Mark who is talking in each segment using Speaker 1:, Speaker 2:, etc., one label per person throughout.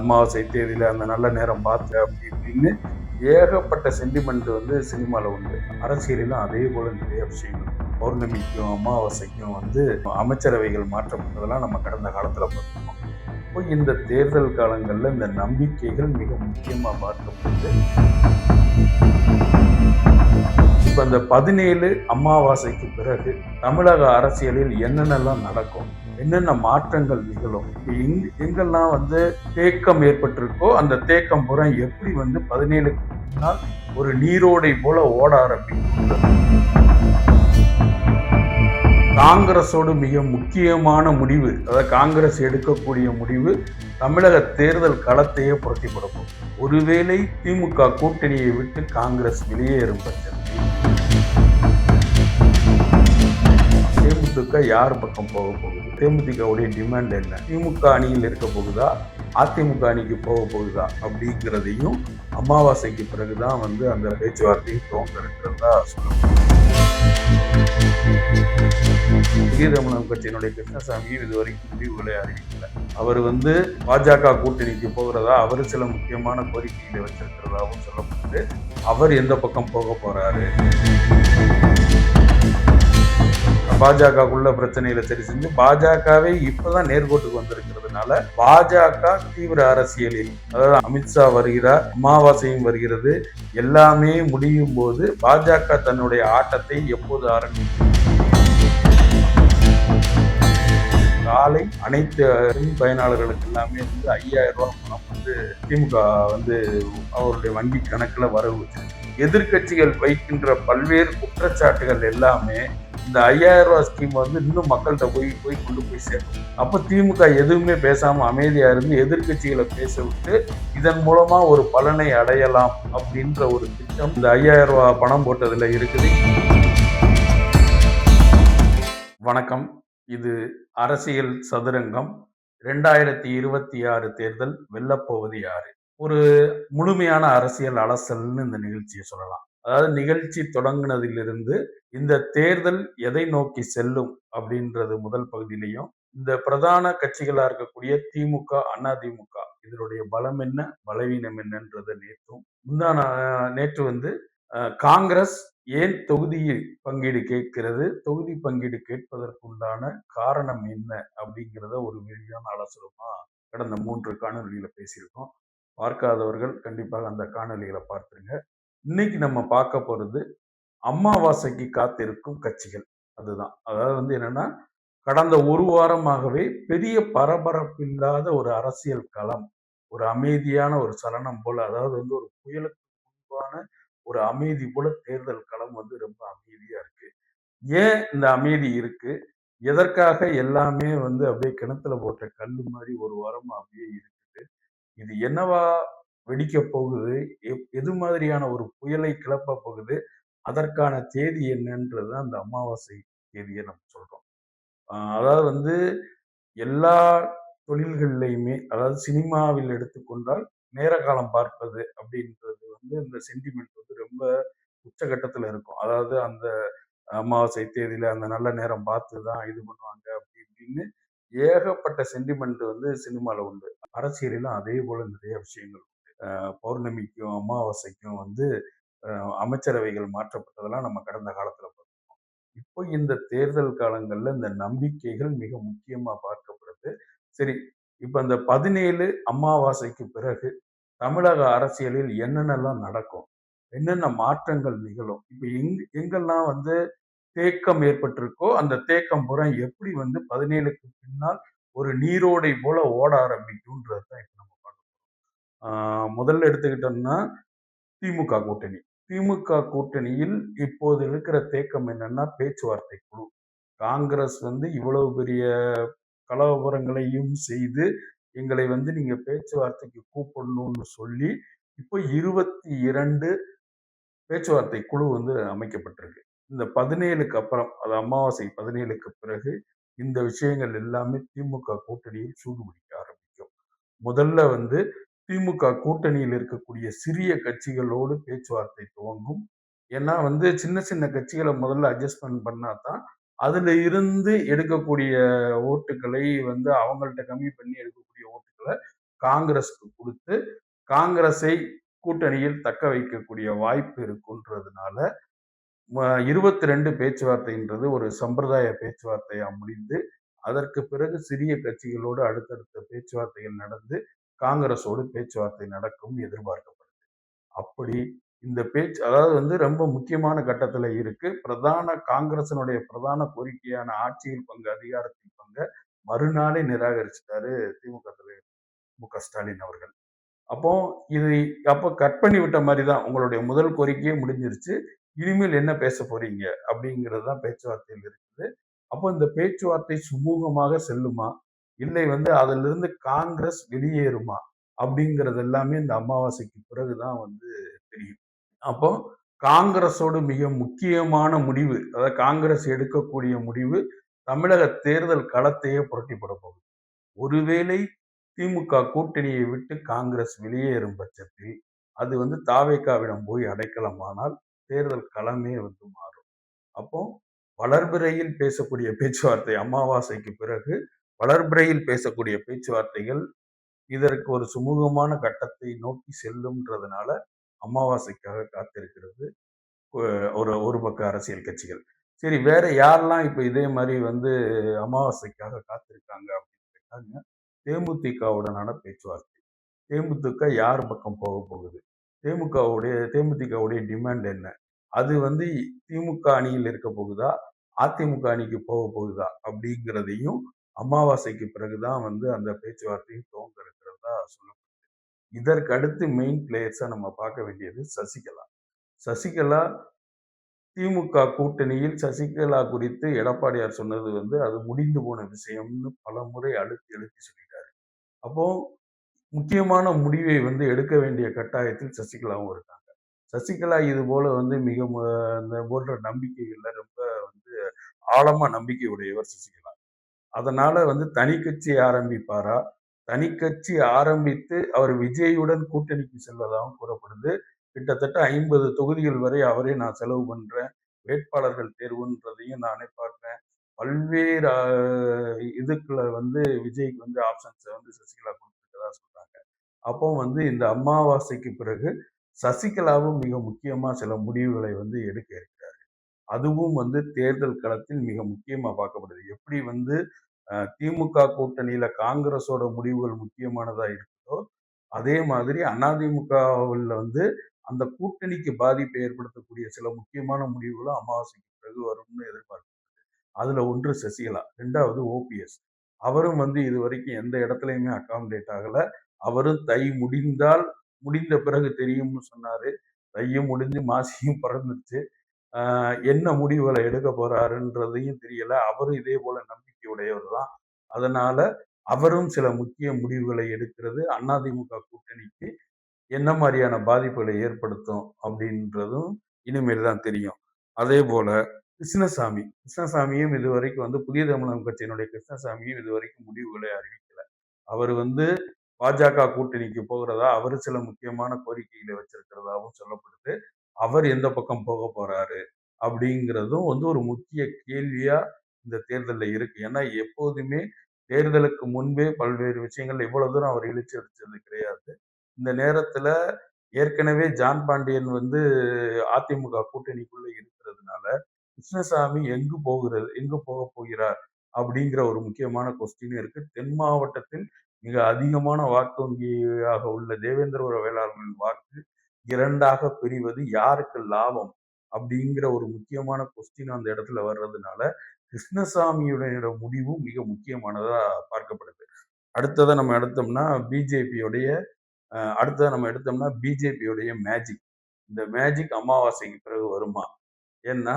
Speaker 1: அமாவாசை தேதியில் அந்த நல்ல நேரம் பார்த்து அப்படி இப்படின்னு ஏகப்பட்ட சென்டிமெண்ட் வந்து சினிமாவில் உண்டு. அரசியலிலும் அதே போல நிறைய விஷயங்கள். பௌர்ணமிக்கும் அமாவாசைக்கும் வந்து அமைச்சரவைகள் மாற்றப்பட்டதெல்லாம் நம்ம கடந்த காலத்தில் பார்த்துருக்கோம். இப்போ இந்த தேர்தல் காலங்களில் இந்த நம்பிக்கைகள் மிக முக்கியமாக பார்க்கப்படுது இப்போ இந்த பதினேழு அமாவாசைக்கு பிறகு தமிழக அரசியலில் என்னென்னலாம் நடக்கும்? என்னென்ன மாற்றங்கள் நிகழும்? இப்போ எங் எங்கெல்லாம் வந்து தேக்கம் ஏற்பட்டிருக்கோ அந்த தேக்கம் புறம் எப்படி வந்து பதினேழுக்கு முன்னால் ஒரு நீரோடை போல ஓட ஆரம்பிக்கும் காங்கிரஸோடு மிக முக்கியமான முடிவு அதாவது காங்கிரஸ் எடுக்கக்கூடிய முடிவு தமிழக தேர்தல் களத்தையே புரட்டி கொடுக்கும் ஒருவேளை திமுக கூட்டணியை விட்டு காங்கிரஸ் வெளியேறும் பட்சத்தில் திமுக யார் பக்கம் போக போகுது? தேமுதிகவுடைய டிமாண்ட் என்ன? திமுக அணியில் இருக்க போகுதா? அதிமுக அணிக்கு போக போகுதா? அப்படிங்கிறதையும் அமாவாசைக்கு பிறகுதான் வந்து அந்த பேச்சுவார்த்தையும் துவங்க இருக்கிறதா சொல்லணும். விஜயதமனம் கட்சியினுடைய கிருஷ்ணசாமி இதுவரைக்கும் முடிவுகளை அறிவிக்கல அவர் வந்து பாஜக கூட்டணிக்கு போகிறதா? அவர் சில முக்கியமான கோரிக்கைகளை வச்சிருக்கிறதாகவும் சொல்லப்படுது அவர் எந்த பக்கம் போக போறாரு? பாஜகக்குள்ள பிரச்சனையில சரி செஞ்சு பாஜகவே இப்பதான் நேர்கோட்டுக்கு வந்திருக்கிறதுனால பாஜக தீவிர அரசியலில் அதாவது அமித்ஷா வருகிறார் அமாவாசையும் வருகிறது எல்லாமே முடியும் போது பாஜக தன்னுடைய ஆட்டத்தை எப்போது ஆரம்பிக்கும்? காலை அனைத்து பயனாளர்களுக்கு எல்லாமே வந்து ஐயாயிரம் ரூபாய் பணம் வந்து திமுக வந்து அவருடைய வங்கி கணக்கில் வரவு எதிர்கட்சிகள் எதிர்க்கட்சிகள் வைக்கின்ற பல்வேறு குற்றச்சாட்டுகள் எல்லாமே இந்த ஐயாயிரம் ரூபாய் ஸ்கீம் வந்து இன்னும் மக்கள்கிட்ட போய் போய் கொண்டு போய் சேரும் அப்போ திமுக எதுவுமே பேசாமல் அமைதியாக இருந்து எதிர்க்கட்சிகளை பேச விட்டு இதன் மூலமா ஒரு பலனை அடையலாம் அப்படின்ற ஒரு திட்டம் இந்த ஐயாயிரம் ரூபாய் பணம் போட்டதுல இருக்குது. வணக்கம். இது அரசியல் சதுரங்கம். ரெண்டாயிரத்தி இருபத்தி ஆறு தேர்தல் வெல்லப்போவது யாரு? ஒரு முழுமையான அரசியல் அலசல்னு இந்த நிகழ்ச்சியை சொல்லலாம். அதாவது நிகழ்ச்சி தொடங்கினதிலிருந்து இந்த தேர்தல் எதை நோக்கி செல்லும் அப்படின்றது முதல் பகுதியிலையும் இந்த பிரதான கட்சிகளா இருக்கக்கூடிய திமுக அதிமுக இதனுடைய பலம் என்ன பலவீனம் என்னன்றதை நேற்றும் முந்தான நேற்று வந்து காங்கிரஸ் ஏன் தொகுதி பங்கீடு கேட்கிறது தொகுதி பங்கீடு கேட்பதற்குண்டான காரணம் என்ன அப்படிங்கிறத ஒரு விரிவான ஆலோசனமா கடந்த மூன்று காணொலிகளை பேசியிருக்கோம். பார்க்காதவர்கள் கண்டிப்பாக அந்த காணொலிகளை பார்த்துருங்க. இன்னைக்கு நம்ம பார்க்க போகிறது அமாவாசைக்கு காத்திருக்கும் கட்சிகள். அதுதான். அதாவது வந்து என்னன்னா கடந்த ஒரு வாரமாகவே பெரிய பரபரப்பு இல்லாத ஒரு அரசியல் களம் ஒரு அமைதியான ஒரு சலனம் போல அதாவது வந்து ஒரு புயலுக்கு முன்பான ஒரு அமைதி போல தேர்தல் களம் வந்து ரொம்ப அமைதியா இருக்கு. ஏன் இந்த அமைதி இருக்கு? எதற்காக எல்லாமே வந்து அப்படியே கிணத்துல போட்ட கல் மாதிரி ஒரு வாரமா அப்படியே இருக்குது? இது என்னவா வெடிக்க போகுது. எது மாதிரியான ஒரு புயலை கிளப்ப போகுது? அதற்கான தேதி என்னன்றது அந்த அமாவாசை தேதியை நம்ம சொல்றோம். அதாவது வந்து எல்லா தொழில்கள்லையுமே அதாவது சினிமாவில் எடுத்துக்கொண்டால் நேர காலம் பார்ப்பது அப்படின்றது வந்து இந்த சென்டிமெண்ட் வந்து ரொம்ப உச்சகட்டத்தில் இருக்கும். அதாவது அந்த அமாவாசை தேதியில அந்த நல்ல நேரம் பார்த்து தான் இது பண்ணுவாங்க அப்படி இப்படின்னு ஏகப்பட்ட சென்டிமெண்ட் வந்து சினிமாவில் உண்டு. அரசியலிலும் அதே போல நிறைய விஷயங்கள் பௌர்ணமிக்கும் அமாவாசைக்கும் வந்து அமைச்சரவைகள் மாற்றப்பட்டதெல்லாம் நம்ம கடந்த காலத்தில் பார்த்துருக்கோம். இப்போ இந்த தேர்தல் காலங்களில் இந்த நம்பிக்கைகள் மிக முக்கியமாக பார்க்கப்படுது. சரி இப்போ அந்த பதினேழு அமாவாசைக்கு பிறகு தமிழக அரசியலில் என்னென்னலாம் நடக்கும்? என்னென்ன மாற்றங்கள் நிகழும்? இப்போ எங் எங்கெல்லாம் வந்து தேக்கம் ஏற்பட்டிருக்கோ அந்த தேக்கம் புறம் எப்படி வந்து பதினேழுக்கு பின்னால் ஒரு நீரோடை போல ஓட ஆரம்பிக்கும்ன்றது தான் இப்போ முதல்ல எடுத்துக்கிட்டோம்னா திமுக கூட்டணி. திமுக கூட்டணியில் இப்போது இருக்கிற தேக்கம் என்னன்னா பேச்சுவார்த்தை குழு. காங்கிரஸ் வந்து இவ்வளவு பெரிய கலவரங்களையும் செய்து எங்களை வந்து நீங்க பேச்சுவார்த்தைக்கு கூப்பிடணும்னு சொல்லி இப்போ இருபத்தி இரண்டு பேச்சுவார்த்தை குழு வந்து அமைக்கப்பட்டிருக்கு. இந்த பதினேழுக்கு அப்புறம் அது அமாவாசை பதினேழுக்கு பிறகு இந்த விஷயங்கள் எல்லாமே திமுக கூட்டணியில் சூடு பிடிக்க ஆரம்பிக்கும். முதல்ல வந்து திமுக கூட்டணியில் இருக்கக்கூடிய சிறிய கட்சிகளோடு பேச்சுவார்த்தை துவங்கும். ஏன்னா வந்து சின்ன சின்ன கட்சிகளை முதல்ல அட்ஜஸ்ட்மெண்ட் பண்ணா தான் அதுல இருந்து எடுக்கக்கூடிய ஓட்டுகளை வந்து அவங்கள்ட்ட கம்மி பண்ணி எடுக்கக்கூடிய ஓட்டுகளை காங்கிரஸ்க்கு கொடுத்து காங்கிரஸை கூட்டணியில் தக்க வைக்கக்கூடிய வாய்ப்பு இருக்குன்றதுனால இருபத்தி ரெண்டு பேச்சுவார்த்தைன்றது ஒரு சம்பிரதாய பேச்சுவார்த்தையா முடிந்து அதற்கு பிறகு சிறிய கட்சிகளோடு அடுத்தடுத்த பேச்சுவார்த்தைகள் நடந்து காங்கிரஸோடு பேச்சுவார்த்தை நடக்கும் எதிர்பார்க்கப்படுது. அப்படி இந்த பேச்சு அதாவது வந்து ரொம்ப முக்கியமான கட்டத்தில் இருக்கு. பிரதான காங்கிரசினுடைய பிரதான கோரிக்கையான ஆட்சியில் பங்கு அதிகாரத்தில் பங்கு மறுநாளே நிராகரிச்சிட்டாரு திமுக தலைவர் மு க ஸ்டாலின் அவர்கள். அப்போ இது அப்போ கட் பண்ணி விட்ட மாதிரி தான் உங்களுடைய முதல் கோரிக்கையே முடிஞ்சிருச்சு. இனிமேல் என்ன பேச போறீங்க? அப்படிங்கிறது தான் பேச்சுவார்த்தையில் இருக்குது. அப்போ இந்த பேச்சுவார்த்தை சுமூகமாக செல்லுமா? இல்லை வந்து அதிலிருந்து காங்கிரஸ் வெளியேறுமா? அப்படிங்கிறது எல்லாமே இந்த அமாவாசைக்கு பிறகுதான் வந்து தெரியும். அப்போ காங்கிரஸோடு மிக முக்கியமான முடிவு அதாவது காங்கிரஸ் எடுக்கக்கூடிய முடிவு தமிழக தேர்தல் களத்தையே புரட்டிப்பட போகுது. ஒருவேளை திமுக கூட்டணியை விட்டு காங்கிரஸ் வெளியேறும் பட்சத்தில் அது வந்து தாவேக்காவிடம் போய் அடைக்கலமானால் தேர்தல் களமே வந்து மாறும். அப்போ வளர்பிறையில் பேசக்கூடிய பேச்சுவார்த்தை அமாவாசைக்கு பிறகு வளர்பிறையில் பேசக்கூடிய பேச்சுவார்த்தைகள் இதற்கு ஒரு சுமூகமான கட்டத்தை நோக்கி செல்லும்ன்றதுனால அமாவாசைக்காக காத்திருக்கிறது. ஒரு ஒரு பக்க அரசியல் கட்சிகள். சரி வேற யாரெல்லாம் இப்போ இதே மாதிரி வந்து அமாவாசைக்காக காத்திருக்காங்க அப்படின்னு கேட்டாங்க தேமுதிகவுடனான பேச்சுவார்த்தை. தேமுதிக யார் பக்கம் போக போகுது? தேமுகவுடைய தேமுதிகவுடைய டிமாண்ட் என்ன? அது வந்து திமுக அணியில் இருக்க போகுதா? அதிமுக அணிக்கு போக போகுதா? அப்படிங்கிறதையும் அமாவாசைக்கு பிறகுதான் வந்து அந்த பேச்சுவார்த்தையும் துவங்க இருக்கிறதா சொல்லப்படுது. இதற்கு அடுத்து மெயின் பிளேயர்ஸா நம்ம பார்க்க வேண்டியது சசிகலா. சசிகலா திமுக கூட்டணியில் சசிகலா குறித்து எடப்பாடியார் சொன்னது வந்து அது முடிந்து போன விஷயம்னு பல முறை அழுத்தி எழுத்தி சொல்லிட்டாரு. அப்போ முக்கியமான முடிவை வந்து எடுக்க வேண்டிய கட்டாயத்தில் சசிகலாவும் இருக்காங்க. சசிகலா இது போல வந்து மிக இந்த போன்ற நம்பிக்கைகள்ல ரொம்ப வந்து ஆழமா நம்பிக்கை உடையவர் சசிகலா. அதனால வந்து தனி கட்சி ஆரம்பிப்பாரா? தனி கட்சி ஆரம்பித்து அவர் விஜயுடன் கூட்டணிக்கு செல்வதாகவும் கூறப்படுது. கிட்டத்தட்ட ஐம்பது தொகுதிகள் வரை அவரே நான் செலவு பண்றேன். வேட்பாளர்கள் தேர்வுன்றதையும் நானே பார்ப்பேன். பல்வேறு இதுக்குள்ள வந்து விஜய்க்கு வந்து ஆப்ஷன்ஸை வந்து சசிகலா கொடுத்துருக்கதா சொல்றாங்க. அப்போ வந்து இந்த அமாவாசைக்கு பிறகு சசிகலாவும் மிக முக்கியமாக சில முடிவுகளை வந்து எடுக்க இருக்கிறாரு. அதுவும் வந்து தேர்தல் களத்தில் மிக முக்கியமாக பார்க்கப்படுது. எப்படி வந்து திமுக கூட்டணியில காங்கிரஸோட முடிவுகள் முக்கியமானதா இருக்குதோ அதே மாதிரி அதிமுகவில் வந்து அந்த கூட்டணிக்கு பாதிப்பை ஏற்படுத்தக்கூடிய சில முக்கியமான முடிவுகளும் அமாவாசைக்கு பிறகு வரும்னு எதிர்பார்க்கப்படுது. அதுல ஒன்று சசிகலா ரெண்டாவது ஓபிஎஸ் அவரும் வந்து இது வரைக்கும் எந்த இடத்துலையுமே அகாமடேட் ஆகல. அவரும் தை முடிந்தால் முடிந்த பிறகு தெரியும்னு சொன்னாரு. தையும் முடிஞ்சு மாசியும் பறந்துருச்சு. என்ன முடிவுகளை எடுக்க போறாருன்றதையும் தெரியல. அவரும் இதே போல நம்பிக்கை உடையவர் தான் அதனால அவரும் சில முக்கிய முடிவுகளை எடுக்கிறது அதிமுக கூட்டணிக்கு என்ன மாதிரியான பாதிப்புகளை ஏற்படுத்தும் அப்படின்றதும் இனிமேல் தான் தெரியும். அதே போல கிருஷ்ணசாமி கிருஷ்ணசாமியும் இதுவரைக்கும் வந்து புதிய தமிழகம் கட்சியினுடைய கிருஷ்ணசாமியும் இதுவரைக்கும் முடிவுகளை அறிவிக்கல. அவர் வந்து பாஜக கூட்டணிக்கு போகிறதா அவர் சில முக்கியமான கோரிக்கைகளை வச்சிருக்கிறதாவும் சொல்லப்படுது. அவர் எந்த பக்கம் போக போறாரு அப்படிங்கிறதும் வந்து ஒரு முக்கிய கேள்வியா இந்த தேர்தலில் இருக்கு. ஏன்னா எப்போதுமே தேர்தலுக்கு முன்பே பல்வேறு விஷயங்கள் இவ்வளவு தூரம் அவர் இழிச்சு அடிச்சது கிடையாது. இந்த நேரத்துல ஏற்கனவே ஜான் பாண்டியன் வந்து அதிமுக கூட்டணிக்குள்ள இருக்கிறதுனால கிருஷ்ணசாமி எங்கு போகிறது எங்கு போக போகிறார் அப்படிங்கிற ஒரு முக்கியமான கொஸ்டின் இருக்கு. தென் மாவட்டத்தில் மிக அதிகமான வாக்கு வங்கியாக உள்ள தேவேந்திர வேளாளர்களின் வாக்கு இரண்டாக பிரிவது யாருக்கு லாபம் அப்படிங்கிற ஒரு முக்கியமான கொஸ்டின் அந்த இடத்துல வர்றதுனால கிருஷ்ணசாமியுடைய முடிவும் மிக முக்கியமானதாக பார்க்கப்படுது. அடுத்ததை நம்ம எடுத்தோம்னா பிஜேபியோடைய அடுத்ததை நம்ம எடுத்தோம்னா பிஜேபியோடைய மேஜிக் இந்த மேஜிக் அமாவாசைக்கு பிறகு வருமா? ஏன்னா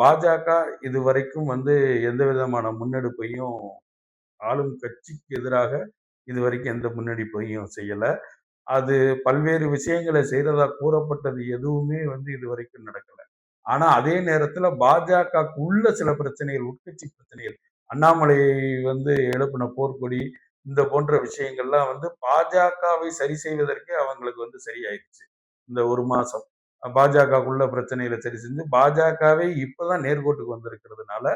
Speaker 1: பாஜக இது வரைக்கும் வந்து எந்த விதமான முன்னெடுப்பையும் ஆளும் கட்சிக்கு எதிராக இது வரைக்கும் எந்த முன்னெடுப்பையும் செய்யலை. அது பல்வேறு விஷயங்களை செய்கிறதா கூறப்பட்டது எதுவுமே வந்து இது வரைக்கும் நடக்கலை. ஆனா அதே நேரத்துல உள்ள சில பிரச்சனைகள் உட்கட்சி பிரச்சனைகள். அண்ணாமலை வந்து எழுப்பின போர்க்கொடி இந்த போன்ற விஷயங்கள்லாம் வந்து பாஜகவை சரி செய்வதற்கே அவங்களுக்கு வந்து சரியாயிடுச்சு. இந்த ஒரு மாசம். பாஜகக்குள்ள பிரச்சனைகளை சரி செஞ்சு பாஜகவே இப்பதான் நேர்கோட்டுக்கு வந்திருக்கிறதுனால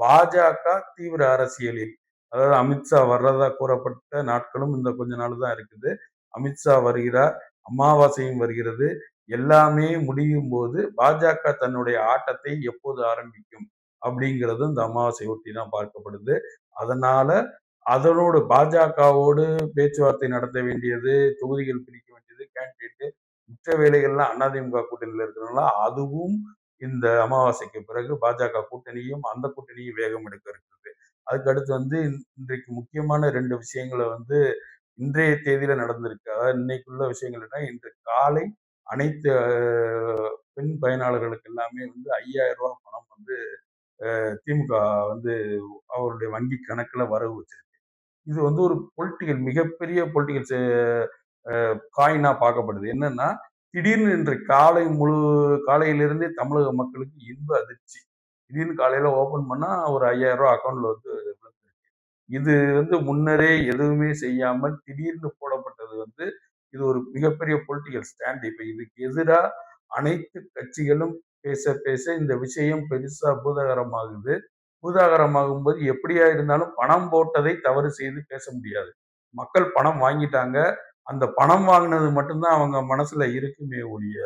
Speaker 1: பாஜக தீவிர அரசியலில் அதாவது அமித்ஷா வர்றதா கூறப்பட்ட நாட்களும் இந்த கொஞ்ச நாள் தான் இருக்குது. அமித்ஷா வருகிறார் அமாவாசையும் வருகிறது. எல்லாமே முடியும் போது பாஜக தன்னுடைய ஆட்டத்தை எப்போது ஆரம்பிக்கும் அப்படிங்கிறது இந்த அமாவாசை ஒட்டி தான் பார்க்கப்படுது. அதனால அதனோடு பாஜகவோடு பேச்சுவார்த்தை நடத்த வேண்டியது தொகுதிகள் பிரிக்க வேண்டியது கேண்டிடேட்டு மற்ற வேலைகள்லாம் அதிமுக கூட்டணியில் இருக்கிறதுனால அதுவும் இந்த அமாவாசைக்கு பிறகு பாஜக கூட்டணியும் அந்த கூட்டணியும் வேகம் எடுக்க இருக்கிறது. அதுக்கு அடுத்து வந்து இன்றைக்கு முக்கியமான ரெண்டு விஷயங்களை வந்து இன்றைய தேதியில நடந்திருக்கு. அதாவது இன்னைக்குள்ள விஷயங்கள் இன்று காலை அனைத்து பெண் பயனாளர்களுக்கு எல்லாமே வந்து ஐயாயிரம் ரூபா பணம் வந்து திமுக வந்து அவருடைய வங்கி கணக்கில் வரவு வச்சிருக்கு. இது வந்து ஒரு பொலிட்டிக்கல் மிகப்பெரிய பொலிட்டிக்கல் காயினாக பார்க்கப்படுது. என்னன்னா திடீர்னு இன்று காலை முழு காலையிலிருந்தே தமிழக மக்களுக்கு இன்ப அதிர்ச்சி. திடீர்னு காலையில் ஓப்பன் பண்ணால் ஒரு ஐயாயிரம் ரூபாய் அக்கௌண்ட்ல வந்து இது வந்து முன்னரே எதுவுமே செய்யாமல் திடீர்னு போடப்பட்டது வந்து இது ஒரு மிகப்பெரிய பொலிட்டிக்கல் ஸ்டாண்ட் இப்போ இதுக்கு எதிராக அனைத்து கட்சிகளும் பேச பேச இந்த விஷயம் பெருசா பூதாகரமாகுது. பூதாகரமாகும் போது எப்படியா இருந்தாலும் பணம் போட்டதை தவறு செய்து பேச முடியாது. மக்கள் பணம் வாங்கிட்டாங்க. அந்த பணம் வாங்கினது மட்டும்தான் அவங்க மனசுல இருக்குமே ஒழிய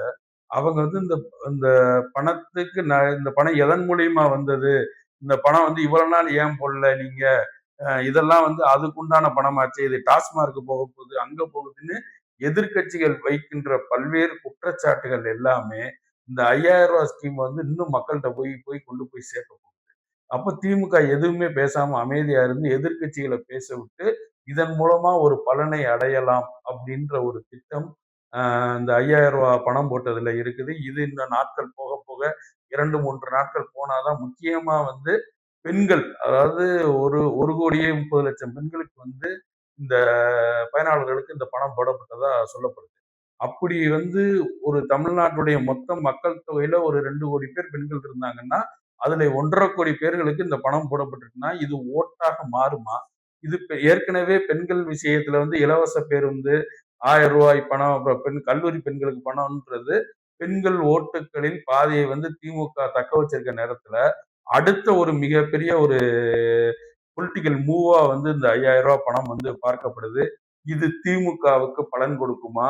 Speaker 1: அவங்க வந்து இந்த இந்த பணத்துக்கு ந இந்த பணம் எதன் மூலியமா வந்தது? இந்த பணம் வந்து இவ்வளவு நாள் ஏன் போடல நீங்க? இதெல்லாம் வந்து அதுக்குண்டான பணமாச்சு? இது டாஸ்மார்க் போக போகுது அங்க போகுதுன்னு எதிர்கட்சிகள் வைக்கின்ற பல்வேறு குற்றச்சாட்டுகள் எல்லாமே இந்த ஐயாயிரம் ரூபாய் ஸ்கீம் வந்து இன்னும் மக்கள்கிட்ட போய் போய் கொண்டு போய் சேர்க்க போகுது. அப்ப திமுக எதுவுமே பேசாம அமைதியா இருந்து எதிர்கட்சிகளை பேச விட்டு இதன் மூலமா ஒரு பலனை அடையலாம் அப்படின்ற ஒரு திட்டம் இந்த ஐயாயிரம் ரூபாய் பணம் போட்டதுல இருக்குது. இது இந்த நாட்கள் போக போக இரண்டு மூன்று நாட்கள் போனாதான் முக்கியமா வந்து பெண்கள் அதாவது ஒரு ஒரு கோடியே முப்பது லட்சம் பெண்களுக்கு வந்து இந்த பயனாளர்களுக்கு இந்த பணம் போடப்பட்டதா சொல்லப்படுது. அப்படி வந்து ஒரு தமிழ்நாட்டுடைய மொத்த மக்கள் தொகையில ஒரு ரெண்டு கோடி பேர் பெண்கள் இருந்தாங்கன்னா அதுல ஒன்றரை கோடி பேர்களுக்கு இந்த பணம் போடப்பட்டிருக்குன்னா இது ஓட்டாக மாறுமா? இது ஏற்கனவே பெண்கள் விஷயத்துல வந்து இலவச பேருந்து ஆயிரம் ரூபாய் பணம் பெண் கல்லூரி பெண்களுக்கு பணம்ன்றது பெண்கள் ஓட்டுகளின் பாதையை வந்து திமுக தக்க வச்சிருக்க நேரத்துல அடுத்த ஒரு மிகப்பெரிய ஒரு பொலிட்டிக்கல் மூவா வந்து இந்த ஐயாயிரம் ரூபாய் பணம் வந்து பார்க்கப்படுது. இது திமுகவுக்கு பலன் கொடுக்குமா?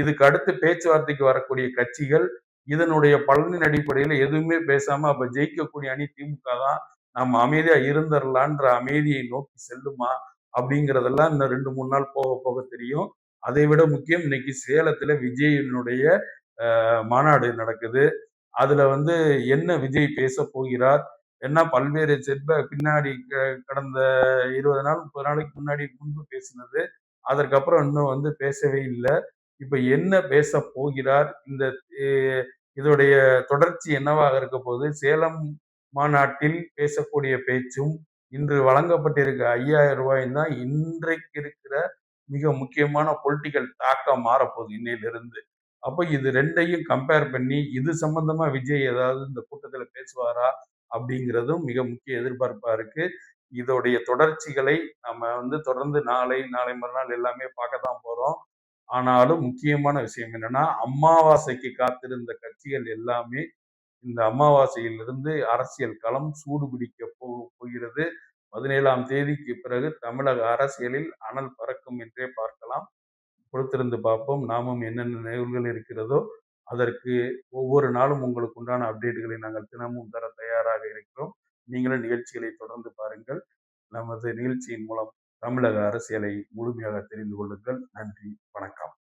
Speaker 1: இதுக்கு அடுத்து பேச்சுவார்த்தைக்கு வரக்கூடிய கட்சிகள் இதனுடைய பலனின் அடிப்படையில் எதுவுமே பேசாம அப்ப ஜெயிக்கக்கூடிய அணி திமுக தான். நம்ம அமைதியா இருந்துடலான்ற அமைதியை நோக்கி செல்லுமா? அப்படிங்கிறதெல்லாம் இந்த ரெண்டு மூணு நாள் போக போக தெரியும். அதை விட முக்கியம் இன்னைக்கு சேலத்துல விஜயனுடைய மாநாடு நடக்குது. அதுல வந்து என்ன விஜய் பேச போகிறார்? என்ன பல்வேறு செட்ப பின்னாடி கடந்த இருபது நாள் முப்பது நாளைக்கு முன்னாடி முன்பு பேசினது. அதற்கப்புறம் இன்னும் வந்து பேசவே இல்லை. இப்ப என்ன பேச போகிறார்? இந்த இதோடைய தொடர்ச்சி என்னவாக இருக்க போது சேலம் மாநாட்டில் பேசக்கூடிய பேச்சும் இன்று வழங்கப்பட்டிருக்க ஐயாயிரம் ரூபாயும் தான் இன்றைக்கு இருக்கிற மிக முக்கியமான பொலிட்டிக்கல் தாக்கம் மாறப்போகுது இன்னையிலிருந்து அப்போ இது ரெண்டையும் கம்பேர் பண்ணி இது சம்பந்தமா விஜய் ஏதாவது இந்த கூட்டத்தில் பேசுவாரா? அப்படிங்கிறதும் மிக முக்கிய எதிர்பார்ப்பா இருக்கு. இதோடைய தொடர்ச்சிகளை நம்ம வந்து தொடர்ந்து நாளை நாளை மறுநாள் எல்லாமே பார்க்க தான் போறோம். ஆனாலும் முக்கியமான விஷயம் என்னன்னா அமாவாசைக்கு காத்திருந்த கட்சிகள் எல்லாமே இந்த அமாவாசையிலிருந்து அரசியல் களம் சூடுபிடிக்க போ போகிறது. பதினேழாம் தேதிக்கு பிறகு தமிழக அரசியலில் அனல் பறக்கும் என்றே பார்க்கலாம். பொறுத்திருந்து பார்ப்போம். நாமும் என்னென்ன நிகழ்வுகள் இருக்கிறதோ அதற்கு ஒவ்வொரு நாளும் உங்களுக்கு உண்டான அப்டேட்டுகளை நாங்கள் தினமும் தர தயாராக இருக்கிறோம். நீங்களும் நிகழ்ச்சிகளை தொடர்ந்து பாருங்கள். நமது நிகழ்ச்சியின் மூலம் தமிழக அரசியலை முழுமையாக தெரிந்து கொள்ளுங்கள். நன்றி. வணக்கம்.